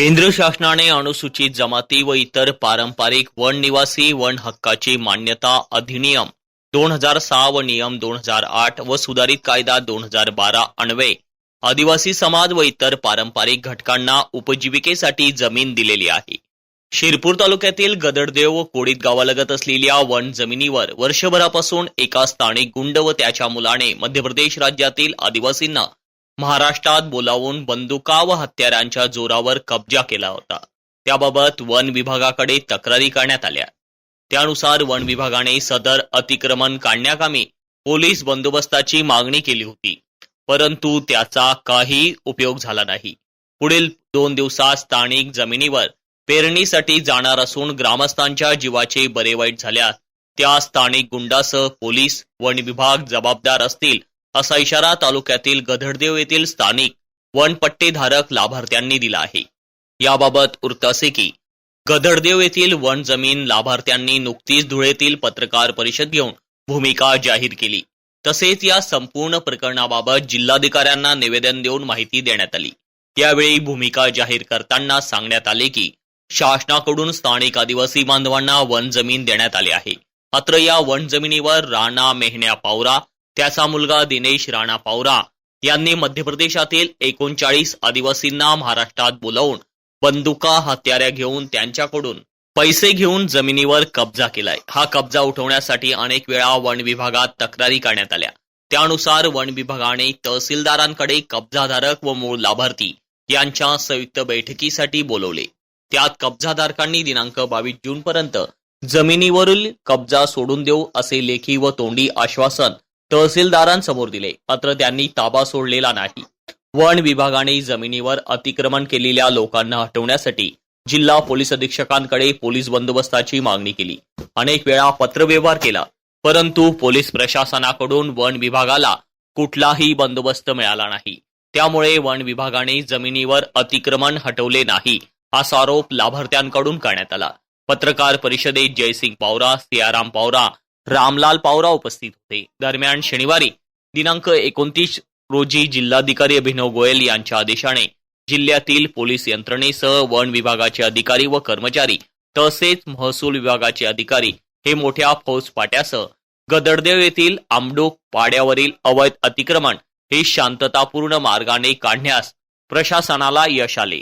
केंद्र शासनाने अनुसूचित जमाती व इतर पारंपरिक वन निवासी वन हक्काची मान्यता अधिनियम दोन हजार सहा व नियम दोन हजार आठ व सुधारित कायदा दोन हजार बारा अन्वये आदिवासी समाज व इतर पारंपरिक घटकांना उपजीविकेसाठी जमीन दिलेली आहे. शिरपूर तालुक्यातील गदडदेव व कोडीत गावालगत असलेल्या वन जमिनीवर वर्षभरापासून एका स्थानिक गुंड व त्याच्या मुलाने मध्य प्रदेश राज्यातील आदिवासींना महाराष्ट्रात बोलावून बंदुका व हत्यारांच्या जोरावर कब्जा केला होता. त्याबाबत वन विभागाकडे तक्रारी करण्यात आल्या. त्यानुसार वन विभागाने सदर अतिक्रमण काढण्याकामी पोलीस बंदोबस्ताची मागणी केली होती. परंतु त्याचा काही उपयोग झाला नाही. पुढील दोन दिवसात स्थानिक जमिनीवर पेरणीसाठी जाणार असून ग्रामस्थांच्या जीवाचे बरे वाईट झाल्यास त्या स्थानिक गुंडासह पोलीस वन विभाग जबाबदार असतील असा इशारा तालुक्यातील गधडदेव येथील स्थानिक वनपट्टेधारक लाभार्थ्यांनी दिला आहे. याबाबत वृत्त असे की गधडदेव येथील वन जमीन लाभार्थ्यांनी नुकतीच धुळेतील पत्रकार परिषद घेऊन भूमिका जाहीर केली. तसेच या संपूर्ण प्रकरणाबाबत जिल्हाधिकाऱ्यांना निवेदन देऊन माहिती देण्यात आली. यावेळी भूमिका जाहीर करताना सांगण्यात आले की शासनाकडून स्थानिक आदिवासी बांधवांना वन जमीन देण्यात आली आहे. मात्र या वन जमिनीवर राणा मेहण्या पावरा त्याचा मुलगा दिनेश राणा पावरा यांनी मध्य प्रदेशातील एकोणचाळीस आदिवासींना महाराष्ट्रात बोलावून बंदुका हत्याऱ्या घेऊन त्यांच्याकडून पैसे घेऊन जमिनीवर कब्जा केलाय. हा कब्जा उठवण्यासाठी अनेक वेळा वन विभागात तक्रारी करण्यात आल्या. त्यानुसार वन विभागाने तहसीलदारांकडे कब्जाधारक व मूळ लाभार्थी यांच्या संयुक्त बैठकीसाठी बोलवले. त्यात कब्जाधारकांनी दिनांक बावीस जून पर्यंत जमिनीवरील कब्जा सोडून देऊ असे लेखी व तोंडी आश्वासन तहसीलदारांसमोर दिले. मात्र त्यांनी ताबा सोडलेला नाही. वन विभागाने जमिनीवर अतिक्रमण केलेल्या लोकांना हटवण्यासाठी जिल्हा पोलीस अधीक्षकांकडे पोलीस बंदोबस्ताची मागणी केली. अनेक वेळा पत्रव्यवहार केला. परंतु पोलीस प्रशासनाकडून वन विभागाला कुठलाही बंदोबस्त मिळाला नाही. त्यामुळे वन विभागाने जमिनीवर अतिक्रमण हटवले नाही असा आरोप लाभार्थ्यांकडून करण्यात आला. पत्रकार परिषदेत जयसिंग पावरा सियाराम पावरा रामलाल पावरा उपस्थित होते. दरम्यान शनिवारी दिनांक एकोणतीस रोजी जिल्हाधिकारी अभिनव गोयल यांच्या आदेशाने जिल्ह्यातील पोलीस यंत्रणेसह वन विभागाचे अधिकारी व कर्मचारी तसेच महसूल विभागाचे अधिकारी हे मोठ्या फौजफाट्यासह गदडदेव येथील आमडोक पाड्यावरील अवैध अतिक्रमण हे शांततापूर्ण मार्गाने काढण्यास प्रशासनाला यश आले.